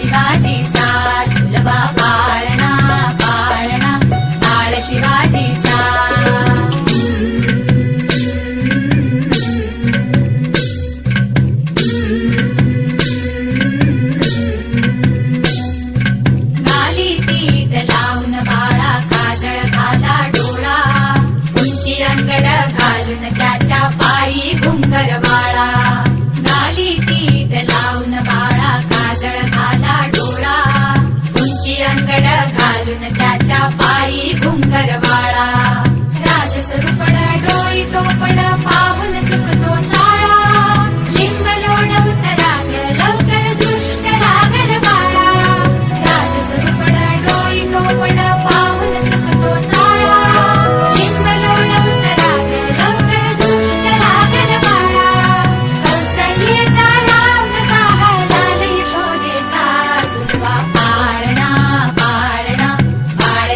शिवाजीचा झुलबा पाळणा बाळा काजळ घाला डोळा. उंची अंगड घालून त्याच्या पायी घुंगर बाळा घालून त्याच्या पायी घुंगरवाळा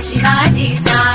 洗把脸，擦。